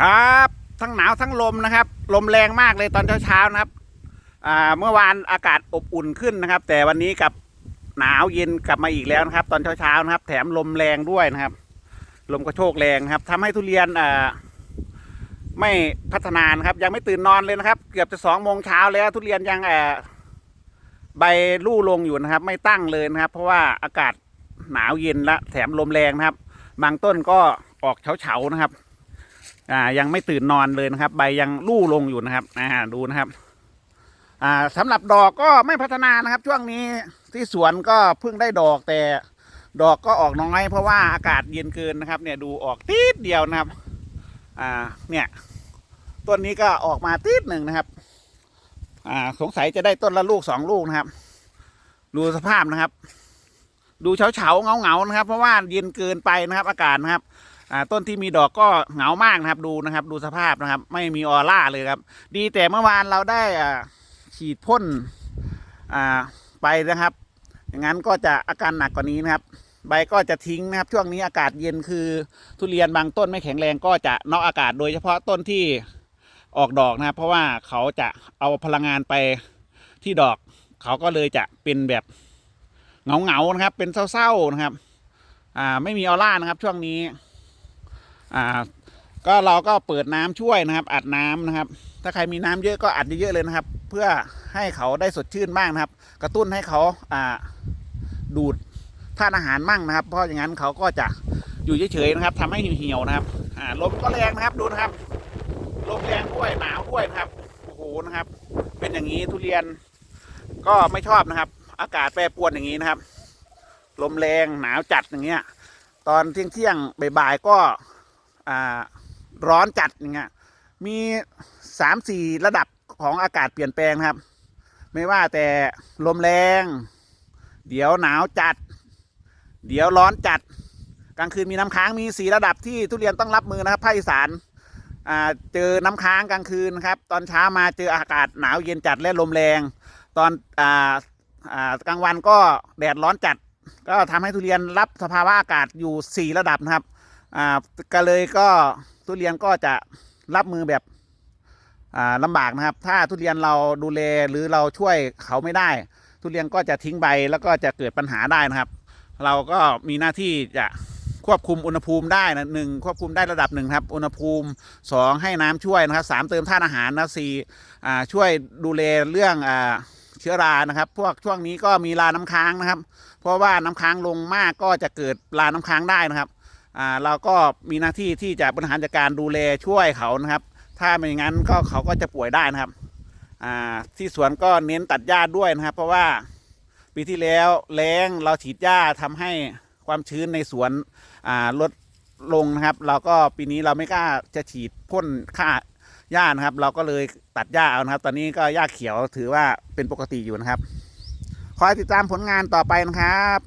ครับ ทั้งหนาวทั้งลมนะครับ ลมแรงมากเลยตอนเช้าๆนะครับ อ่า เมื่อวานอากาศอบอุ่นขึ้นนะครับ แต่วันนี้กับหนาวเย็นกลับมาอีกแล้วนะครับ ตอนเช้าๆนะครับ แถมลมแรงด้วยนะครับ ลมกระโชกแรงครับทำให้ทุเรียนอ่าไม่พัฒนานะครับ ยังไม่ตื่นนอนเลยนะครับ เกือบจะสองโมงเช้าแล้วทุเรียนยังอ่อใบลู่ลงอยู่นะครับ ไม่ตั้งเลยนะครับ เพราะว่าอากาศหนาวเย็นและแถมลมแรงนะครับ บางต้นก็ออกเฉาๆนะครับ อ่ายังไม่ตื่นนอนเลยนะครับ ใบยังลู่ลงอยู่นะครับอ่าดูนะครับ อ่าสำหรับดอกก็ไม่พัฒนานะครับ ช่วงนี้ที่สวนก็เพิ่งได้ดอกแต่ดอกก็ออกน้อย เพราะว่าอากาศเย็นเกินนะครับ เนี่ยดูออกติดเดียวนะครับ อ่าเนี่ยต้นนี้ก็ออกมาติดหนึ่งนะครับ อ่าสงสัยจะได้ต้นละลูกสองลูกนะครับ ดูสภาพนะครับ ดูเฉาเฉาเงาเงานะครับ เพราะว่าเย็นเกินไปนะครับ อากาศนะครับ อ่าต้นที่มีดอกก็เหงามากนะครับดูนะครับ ดูสภาพนะครับ ไม่มีออร่าเลยครับ ดีแต่เมื่อวานเราได้อ่าฉีดพ่นอ่าไปนะครับ อย่างนั้นก็จะอาการหนักกว่านี้นะครับ ใบก็จะทิ้งนะครับ ช่วงนี้อากาศเย็นคือ ทุเรียนบางต้นไม่แข็งแรงก็จะนอกอากาศโดยเฉพาะต้นที่ออกดอกนะครับ เพราะว่าเขาจะเอาพลังงานไปที่ดอกเขาก็เลยจะเป็นแบบเหงาๆนะครับ เป็นเศร้าๆนะครับ อ่าไม่มีออร่านะครับ ช่วงนี้ อ่าก็เราก็เปิดน้ำช่วยนะครับ อัดน้ำนะครับ ถ้าใครมีน้ำเยอะก็อัดเยอะๆเลยนะครับ เพื่อให้เขาได้สดชื่นบ้างนะครับ กระตุ้นให้เขาอ่าดูดธาตุอาหารมั่งนะครับ เพราะอย่างนั้นเขาก็จะอยู่เฉยๆนะครับทำให้เหี่ยวๆนะครับอ่าลมก็แรงนะครับดูนะครับลมแรงด้วยหนาวด้วยนะครับโอ้โหนะครับ เป็นอย่างนี้ทุเรียนก็ไม่ชอบนะครับ อากาศแปรปรวนอย่างนี้นะครับ ลมแรงหนาวจัดอย่างเงี้ย ตอนเที่ยงเที่ยงบ่ายๆก็ ร้อนจัดอย่างเงี้ยมีสามสี่ระดับของอากาศเปลี่ยนแปลงครับ ไม่ว่าแต่ลมแรง เดี๋ยวหนาวจัด เดี๋ยวร้อนจัด กลางคืนมีน้ำค้างมีสี่ระดับที่ทุเรียนต้องรับมือนะครับภาคอีสานาเจอน้ำค้างกลางคืนครับ ตอนเช้ามาเจออากาศหนาวเย็นจัดและลมแรง ตอนอาอากลางวันก็แดดร้อนจัด ก็ทำให้ทุเรียนรับสภาวะอากาศอยู่สี่ระดับนะครับ อ่าก็เลยก็ทุเรียนก็จะรับมือแบบอ่าลำบากนะครับ ถ้าทุเรียนเราดูแลหรือเราช่วยเขาไม่ได้ ทุเรียนก็จะทิ้งใบแล้วก็จะเกิดปัญหาได้นะครับ เราก็มีหน้าที่จะควบคุมอุณหภูมิได้นะหนึ่งควบคุมได้ระดับหนึ่งครับ อุณหภูมิสองให้น้ำช่วยนะครับสามเติมธาตุอาหารนะสี่ช่วยดูแลเรื่องอเชื้อรานะครับ พวกช่วงนี้ก็มีราน้ำค้างนะครับ เพราะว่าน้ำค้างลงมากก็จะเกิดราน้ำค้างได้นะครับ เราก็มีหน้าที่ที่จะบริหารจัดการดูแลช่วยเขานะครับ ถ้าไม่งั้นก็เขาก็จะป่วยได้นะครับที่สวนก็เน้นตัดหญ้าด้วยนะครับ เพราะว่าปีที่แล้วแล้งเราฉีดหญ้าทำให้ความชื้นในสวนลดลงนะครับ เราก็ปีนี้เราไม่กล้าจะฉีดพ่นฆ่าหญ้านะครับ เราก็เลยตัดหญ้าเอานะครับ ตอนนี้ก็หญ้าเขียวถือว่าเป็นปกติอยู่นะครับคอยติดตามผลงานต่อไปนะครับ